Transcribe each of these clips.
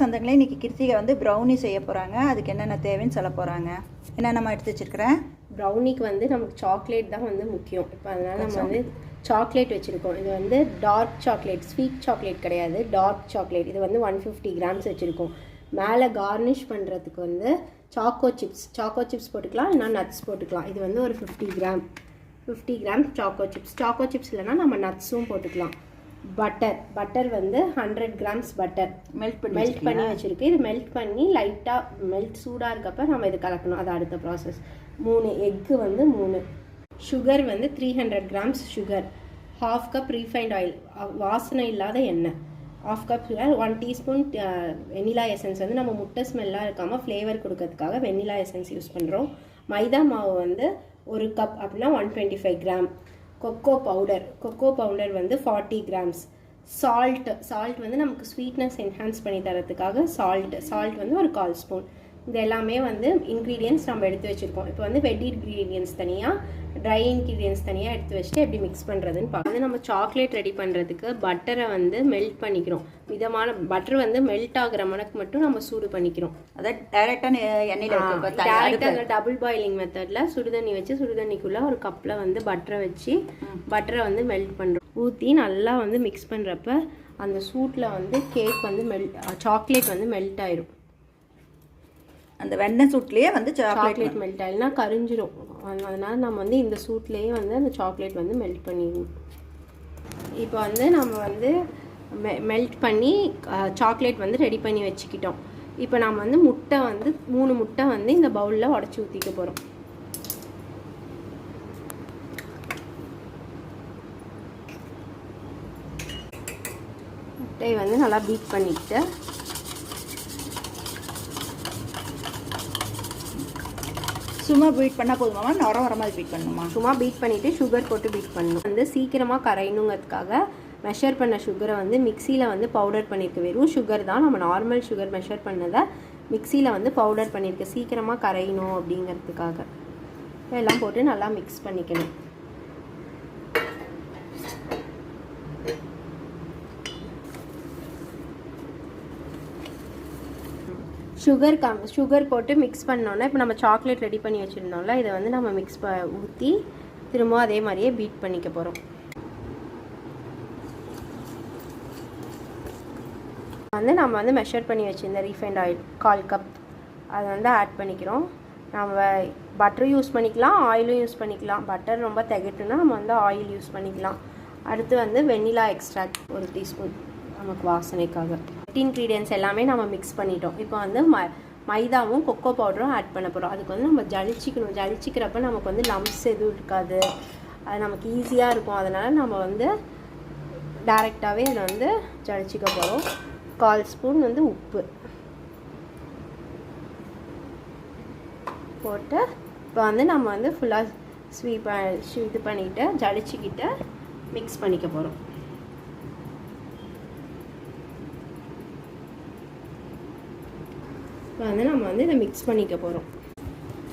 சொந்தங்களே இன்னைக்கு கிருத்திகை வந்து ப்ரௌனி செய்ய போகிறாங்க அதுக்கு என்னென்ன தேவைன்னு சொல்ல போகிறாங்க என்னென்னமா எடுத்து வச்சிருக்கிறேன்? ப்ரௌனிக்கு வந்து நமக்கு சாக்லேட் தான் வந்து முக்கியம். இப்போ அதனால் நம்ம வந்து சாக்லேட் வச்சுருக்கோம். இது வந்து டார்க் சாக்லேட் ஸ்வீட் சாக்லேட் கிடையாது. டார்க் சாக்லேட் இது வந்து ஒன் ஃபிஃப்டி கிராம்ஸ் வச்சுருக்கோம். மேலே கார்னிஷ் பண்ணுறதுக்கு வந்து சாக்கோ சிப்ஸ் சாக்கோ சிப்ஸ் போட்டுக்கலாம் இல்லைனா நட்ஸ் போட்டுக்கலாம். இது வந்து ஒரு fifty gram fifty gram choco chips choco chips இல்லைனா நம்ம நட்ஸும் போட்டுக்கலாம். பட்டர் பட்டர் வந்து ஹண்ட்ரட் கிராம்ஸ் பட்டர் மெல்ட் பண்ணி மெல்ட் பண்ணி வச்சிருக்கு இது மெல்ட் பண்ணி லைட்டாக மெல்ட் சூடாக இருக்கப்ப நம்ம இது கலக்கணும். அது அடுத்த ப்ராசஸ் மூணு எக்கு வந்து மூணு. சுகர் வந்து three hundred grams sugar half cup refined oil வாசனை இல்லாத எண்ணெய். Half cup sugar one teaspoon vanilla essence வந்து நம்ம முட்டை ஸ்மெல்லாக இருக்காமல் ஃப்ளேவர் கொடுக்கறதுக்காக வெனிலா எசன்ஸ் யூஸ் பண்ணுறோம் மைதா மாவு வந்து ஒரு கப் அப்படின்னா one twenty five gram cocoa powder cocoa powder வந்து ஃபார்ட்டி கிராம்ஸ் சால்ட் சால்ட் வந்து நமக்கு ஸ்வீட்னஸ் என்ஹான்ஸ் பண்ணி தரத்துக்காக சால்ட் சால்ட் வந்து ஒரு கால் ஸ்பூன் இது எல்லாமே வந்து இன்க்ரீடியன்ஸ் நம்ம எடுத்து வச்சுருக்கோம். இப்போ வந்து வெட் இன்க்ரீடியன்ஸ் தனியாக ட்ரை இன்க்ரீடியன்ஸ் தனியாக எடுத்து வச்சுட்டு எப்படி மிக்ஸ் பண்ணுறதுன்னு பார்க்க வந்து நம்ம சாக்லேட் ரெடி பண்ணுறதுக்கு பட்டரை வந்து மெல்ட் பண்ணிக்கிறோம். மிதமான பட்டர் வந்து மெல்ட் ஆகுற மணக்கு மட்டும் நம்ம சூடு பண்ணிக்கிறோம். அதை டைரெக்டாக எண்ணெயில் டேரெக்டாக டபுள் பாயிலிங் மெத்தடில் சுடுதண்ணி வச்சு சுடுதண்ணிக்குள்ளே ஒரு கப்பில் வந்து பட்டரை வச்சு பட்டரை வந்து மெல்ட் பண்ணுறோம் ஊற்றி நல்லா வந்து மிக்ஸ் பண்ணுறப்ப அந்த சூட்டில் வந்து கேக் வந்து மெல்ட் சாக்லேட் வந்து மெல்ட் ஆயிரும். அந்த வெண்ணெய் சூட்லேயே வந்து சாக்லேட் மெல்ட் ஆயிடுனா கரிஞ்சிரும். அது- அதனால நம்ம வந்து இந்த சூட்லேயே வந்து அந்த சாக்லேட் வந்து மெல்ட் பண்ணிடணும். இப்போ வந்து நம்ம வந்து மெ மெல்ட் பண்ணி சாக்லேட் வந்து ரெடி பண்ணி வச்சுக்கிட்டோம். இப்போ நம்ம வந்து முட்டை வந்து மூணு முட்டை வந்து இந்த பவுலில் உடச்சி ஊற்றிக்க போகிறோம் முட்டையை வந்து நல்லா பீட் பண்ணிக்கிட்டு சும்மா பீட் பண்ணால் போதுமாமா நொர வர மாதிரி பீட் பண்ணணுமா? சும்மா பீட் பண்ணிவிட்டு சுகர் போட்டு பீட் பண்ணணும். வந்து சீக்கிரமாக கரையணுங்கிறதுக்காக மெஷர் பண்ண சுகரை வந்து மிக்சியில் வந்து பவுடர் பண்ணியிருக்க வெறும் சுகர் தான். நம்ம நார்மல் சுகர் மெஷர் பண்ணதை மிக்சியில் வந்து பவுடர் பண்ணியிருக்கேன் சீக்கிரமாக கரையணும் அப்படிங்கிறதுக்காக. எல்லாம் போட்டு நல்லா மிக்ஸ் பண்ணிக்கணும். சுகர் கம் சுகர் போட்டு மிக்ஸ் பண்ணோன்னா இப்போ நம்ம சாக்லேட் ரெடி பண்ணி வச்சுருந்தோம்ல இதை வந்து நம்ம மிக்ஸ் ப ஊற்றி திரும்ப அதே மாதிரியே பீட் பண்ணிக்க போகிறோம் வந்து நம்ம வந்து மெஷர் பண்ணி வச்சுருந்த ரீஃபைண்ட் ஆயில் கால் கப் அதை வந்து ஆட் பண்ணிக்கிறோம். நம்ம பட்டரும் யூஸ் பண்ணிக்கலாம் ஆயிலும் யூஸ் பண்ணிக்கலாம். பட்டர் ரொம்ப திகட்டுனா நம்ம வந்து ஆயில் யூஸ் பண்ணிக்கலாம். அடுத்து வந்து வெண்ணிலா எக்ஸ்ட்ராக்ட் ஒரு டீஸ்பூன் நமக்கு வாசனைக்காக. இன்க்ரீடியன்ஸ் எல்லாமே நம்ம மிக்ஸ் பண்ணிட்டோம். இப்போ வந்து ம மைதாவும் கொக்கோ பவுடரும் ஆட் பண்ண போகிறோம் அதுக்கு வந்து நம்ம ஜலிச்சிக்கணும். ஜலிச்சிக்கிறப்ப நமக்கு வந்து லம்ஸ் எதுவும் இருக்காது. அது நமக்கு ஈஸியாக இருக்கும். அதனால் நம்ம வந்து டைரெக்டாகவே அதை வந்து ஜலிச்சிக்க போகிறோம் கால் ஸ்பூன் வந்து உப்பு. போட்டு இப்போ வந்து நம்ம வந்து ஃபுல்லாக ஸ்வீப் இது பண்ணிவிட்டு ஜலிச்சிக்கிட்டு மிக்ஸ் பண்ணிக்க போகிறோம் இப்போ வந்து நம்ம வந்து இதை மிக்ஸ் பண்ணிக்க போகிறோம்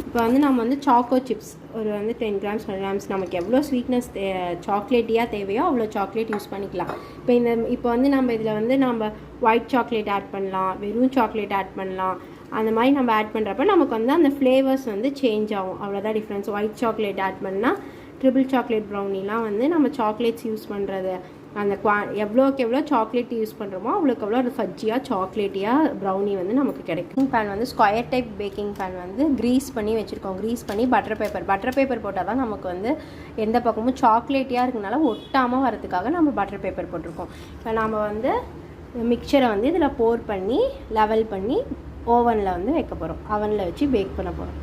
இப்போ வந்து நம்ம வந்து சாக்கோ சிப்ஸ் ஒரு வந்து டென் கிராம்ஸ் டுவெல் கிராம்ஸ் நமக்கு எவ்வளோ ஸ்வீட்னஸ் தே சாக்லேட்டியாக தேவையோ அவ்வளோ சாக்லேட் யூஸ் பண்ணிக்கலாம். இப்போ இந்த இப்போ வந்து நம்ம இதில் வந்து நம்ம ஒயிட் சாக்லேட் ஆட் பண்ணலாம் வெறும் சாக்லேட் ஆட் பண்ணலாம். அந்த மாதிரி நம்ம ஆட் பண்ணுறப்ப நமக்கு வந்து அந்த ஃப்ளேவர்ஸ் வந்து சேஞ்ச் ஆகும். அவ்வளோதான் டிஃப்ரென்ஸ் ஒயிட் சாக்லேட் ஆட் பண்ணால் ட்ரிபிள் சாக்லேட் ப்ரௌனிலாம் வந்து நம்ம சாக்லேட்ஸ் யூஸ் பண்ணுறது அந்த குவா எவ்வளோக்கு எவ்வளோ சாக்லேட் யூஸ் பண்ணுறோமோ அவ்வளோக்கு எவ்வளோ ஒரு ஃபஜ்ஜியாக சாக்லேட்டியாக ப்ரௌனி வந்து நமக்கு கிடைக்கும். பேன் வந்து ஸ்கொயர் டைப் பேக்கிங் பேன் வந்து க்ரீஸ் பண்ணி வச்சுருக்கோம். க்ரீஸ் பண்ணி பட்டர் பேப்பர் பட்டர் பேப்பர் போட்டால் தான் நமக்கு வந்து எந்த பக்கமும் சாக்லேட்டியாக இருக்கனால ஒட்டாமல் வரதுக்காக நம்ம பட்டர் பேப்பர் போட்டிருக்கோம். இப்போ நாம் வந்து மிக்சரை வந்து இதில் போர் பண்ணி லெவல் பண்ணி ஓவனில் வந்து வைக்க போகிறோம் அவனில் வச்சு பேக் பண்ண போகிறோம்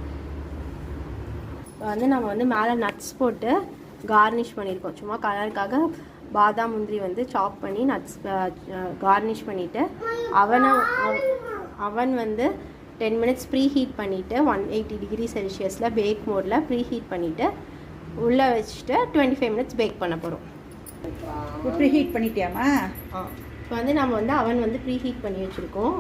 இப்போ வந்து நம்ம வந்து மேலே நட்ஸ் போட்டு கார்னிஷ் பண்ணியிருக்கோம். சும்மா கலருக்காக பாதாம் முந்திரி வந்து சாப் பண்ணி நட்ஸ் கார்னிஷ் பண்ணிவிட்டு அவனை அவன் வந்து டென் மினிட்ஸ் ப்ரீ ஹீட் பண்ணிவிட்டு ஒன் எயிட்டி டிகிரி செல்சியஸில் பேக் மோடில் ப்ரீ ஹீட் பண்ணிவிட்டு உள்ளே வச்சுட்டு டுவெண்ட்டி ஃபைவ் மினிட்ஸ் பேக் பண்ண போகிறோம் இப்படி ஹீட் பண்ணிட்டியாமா இப்போ வந்து நம்ம வந்து அவன் வந்து ப்ரீ ஹீட் பண்ணி வச்சுருக்கோம்.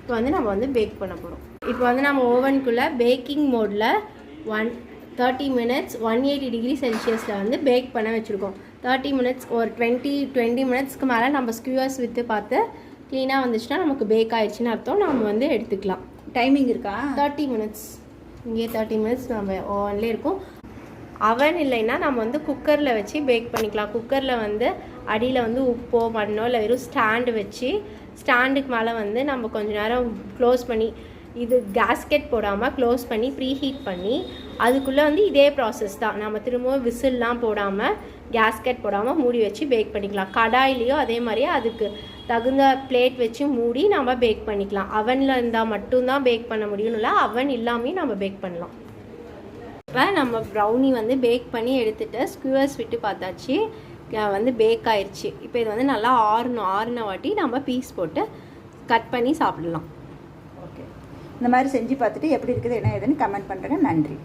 இப்போ வந்து நம்ம வந்து பேக் பண்ண போகிறோம் இப்போ வந்து நம்ம ஓவனுக்குள்ளே பேக்கிங் மோடில் one thirty minutes one eighty degree செல்சியஸில் வந்து பேக் பண்ண வச்சுருக்கோம். தேர்ட்டி மினிட்ஸ் ஒரு டுவெண்ட்டி டுவெண்ட்டி மினிட்ஸ்க்கு மேலே நம்ம ஸ்கியூவர்ஸ் விற்று பார்த்து க்ளீனாக வந்துச்சுன்னா நமக்கு பேக் ஆயிடுச்சுன்னு அர்த்தம். நம்ம வந்து எடுத்துக்கலாம். டைமிங் இருக்கா? தேர்ட்டி மினிட்ஸ் இங்கே தேர்ட்டி மினிட்ஸ் நம்ம ஓவன்லேயே இருக்கும். அவன் இல்லைன்னா நம்ம வந்து குக்கரில் வச்சு பேக் பண்ணிக்கலாம். குக்கரில் வந்து அடியில் வந்து உப்போ மண்ணோ இல்லை வெறும் ஸ்டாண்டு வச்சு ஸ்டாண்டுக்கு மேலே வந்து நம்ம கொஞ்ச நேரம் க்ளோஸ் பண்ணி இது கேஸ்கெட் போடாமல் க்ளோஸ் பண்ணி ப்ரீ ஹீட் பண்ணி அதுக்குள்ளே வந்து இதே ப்ராசஸ் தான். நம்ம திரும்பவும் விசில்லாம் போடாமல் கேஸ்கெட் போடாமல் மூடி வச்சு பேக் பண்ணிக்கலாம். கடாயிலையோ அதே மாதிரியே அதுக்கு தகுந்த பிளேட் வச்சு மூடி நம்ம பேக் பண்ணிக்கலாம். அவனில் இருந்தால் மட்டும்தான் பேக் பண்ண முடியும்னு இல்லை அவன் இல்லாமையும் நம்ம பேக் பண்ணலாம். இப்போ நம்ம ப்ரௌனி வந்து பேக் பண்ணி எடுத்துகிட்டு ஸ்க்யூவர்ஸ் விட்டு பார்த்தாச்சு. வந்து பேக் ஆயிடுச்சு இப்போ இது வந்து நல்லா ஆறணும். ஆறின வாட்டி நம்ம பீஸ் போட்டு கட் பண்ணி சாப்பிடலாம். ஓகே இந்த மாதிரி செஞ்சு பார்த்துட்டு எப்படி இருக்குது என்ன ஏதுன்னு கமெண்ட் பண்ணுறேங்க நன்றி.